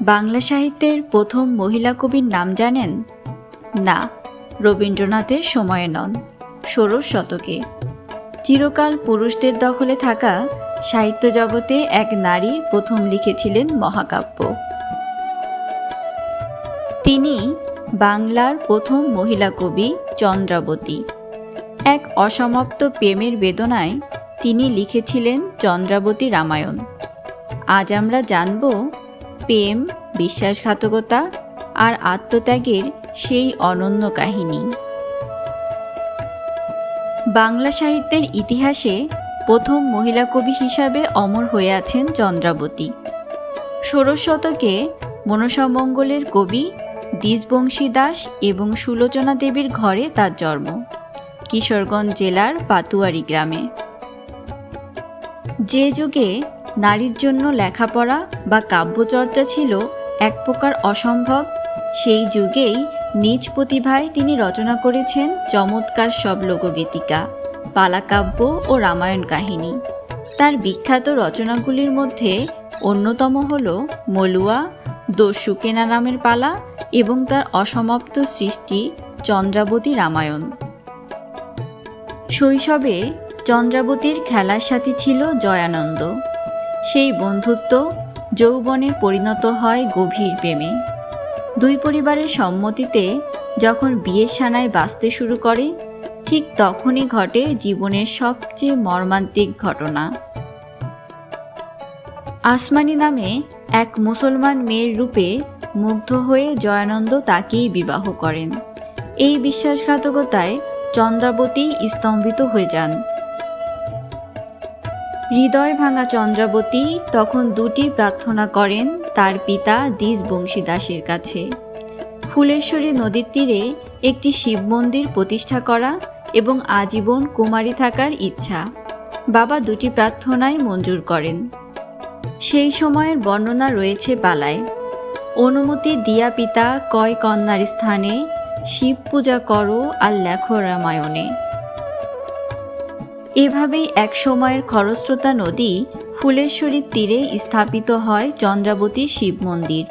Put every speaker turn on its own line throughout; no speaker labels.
বাংলা সাহিত্যের প্রথম মহিলা কবির নাম জানেন? না, রবীন্দ্রনাথের সময়ে নন, ষোড়শ শতকে। চিরকাল পুরুষদের দখলে থাকা সাহিত্য জগতে এক নারী প্রথম লিখেছিলেন মহাকাব্য। তিনি বাংলার প্রথম মহিলা কবি চন্দ্রাবতী। এক অসমাপ্ত প্রেমের বেদনায় তিনি লিখেছিলেন চন্দ্রাবতী রামায়ণ। আজ আমরা জানব প্রেম, বিশ্বাসঘাতকতা আর আত্মত্যাগের সেই অনন্য কাহিনী। বাংলা সাহিত্যের ইতিহাসে প্রথম মহিলা কবি হিসাবে অমর হয়ে আছেন চন্দ্রাবতী। ষোড়শ শতকে মনসামঙ্গলের কবি দ্বিজবংশী দাস এবং সুলোচনা দেবীর ঘরে তার জন্ম, কিশোরগঞ্জ জেলার পাতুয়ারি গ্রামে। যে যুগে নারীর জন্য লেখাপড়া বা কাব্যচর্চা ছিল এক প্রকার অসম্ভব। সেই যুগেই নিজ প্রতিভায় তিনি রচনা করেছেন চমৎকার সব লোকগীতিকা পালাকাব্য ও রামায়ণ কাহিনী। তার বিখ্যাত রচনাগুলির মধ্যে অন্যতম হল মলুয়া দস্যু কেনা নামের পালা এবং তার অসমাপ্ত সৃষ্টি চন্দ্রাবতী রামায়ণ। শৈশবে চন্দ্রাবতীর খেলার সাথী ছিল জয়ানন্দ। সেই বন্ধুত্ব যৌবনে পরিণত হয় গভীর প্রেমে। দুই পরিবারের সম্মতিতে যখন বিয়ের সানায় বাঁচতে শুরু করে, ঠিক তখনই ঘটে জীবনের সবচেয়ে মর্মান্তিক ঘটনা। আসমানি নামে এক মুসলমান মেয়ের রূপে মুগ্ধ হয়ে জয়ানন্দ তাকেই বিবাহ করেন। এই বিশ্বাসঘাতকতায় চন্দ্রাবতী স্তম্ভিত হয়ে যান। হৃদয় ভাঙা চন্দ্রাবতী তখন দুটি প্রার্থনা করেন তার পিতা দ্বিজ বংশী দাসের কাছে। ফুলেশ্বরী নদীর তীরে একটি শিব মন্দির প্রতিষ্ঠা করা এবং আজীবন কুমারী থাকার ইচ্ছা। বাবা দুটি প্রার্থনাই মঞ্জুর করেন। সেই সময়ের বর্ণনা রয়েছে পালায় অনুমতি দিয়া পিতা কয় কন্যার স্থানে, শিব পূজা করো আর লেখো রামায়ণে। এভাবেই এক সময়ের খরস্রোতা নদী ফুলেশ্বরীর তীরে স্থাপিত হয় চন্দ্রাবতী শিব মন্দির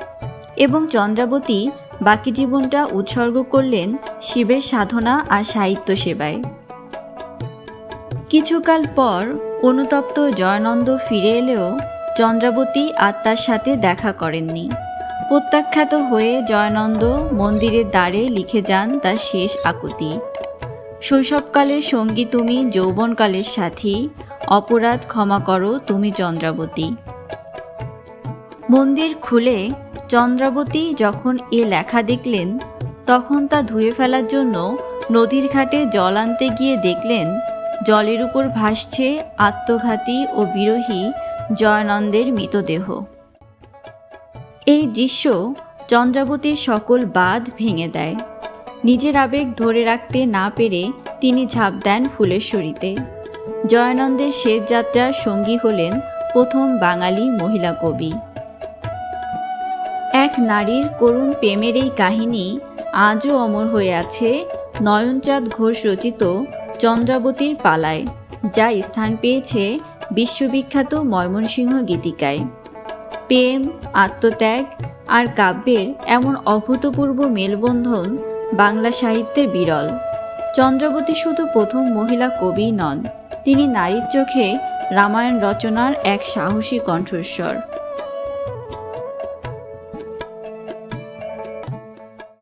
এবং চন্দ্রাবতী বাকি জীবনটা উৎসর্গ করলেন শিবের সাধনা আর সাহিত্য সেবায়। কিছুকাল পর অনুতপ্ত জয়ানন্দ ফিরে এলেও চন্দ্রাবতী আত্মার সাথে দেখা করেননি। প্রত্যাখ্যাত হয়ে জয়ানন্দ মন্দিরের দ্বারে লিখে যান তার শেষ আকুতি। শৈশবকালের সঙ্গী তুমি, যৌবনকালের সাথী। অপরাধ ক্ষমা করো তুমি, চন্দ্রাবতী। মন্দির খুলে চন্দ্রাবতী যখন এ লেখা দেখলেন, তখন তা ধুয়ে ফেলার জন্য নদীর ঘাটে জল আনতে গিয়ে দেখলেন, জলের উপর ভাসছে আত্মঘাতী ও বিরোহী জয়ানন্দের মৃতদেহ। এই দৃশ্য চন্দ্রাবতীর সকল বাঁধ ভেঙে দেয়। নিজের আবেগ ধরে রাখতে না পেরে তিনি ঝাঁপ দেন ফুলেশ্বরীতে। জয়ানন্দের শেষ যাত্রার সঙ্গী হলেন প্রথম বাঙালি মহিলা কবি। এক নারীর করুণ প্রেমের এই কাহিনী আজও অমর হয়ে আছে নয়নচাঁদ ঘোষ রচিত চন্দ্রাবতীর পালায়, যা স্থান পেয়েছে বিশ্ববিখ্যাত ময়মনসিংহ গীতিকায়। প্রেম, আত্মত্যাগ আর কাব্যের এমন অভূতপূর্ব মেলবন্ধন বাংলা সাহিত্যে বিরল। চন্দ্রবতী শুধু প্রথম মহিলা কবি নন, তিনি নারীর চোখে রামায়ণ রচনার এক সাহসী কণ্ঠস্বর।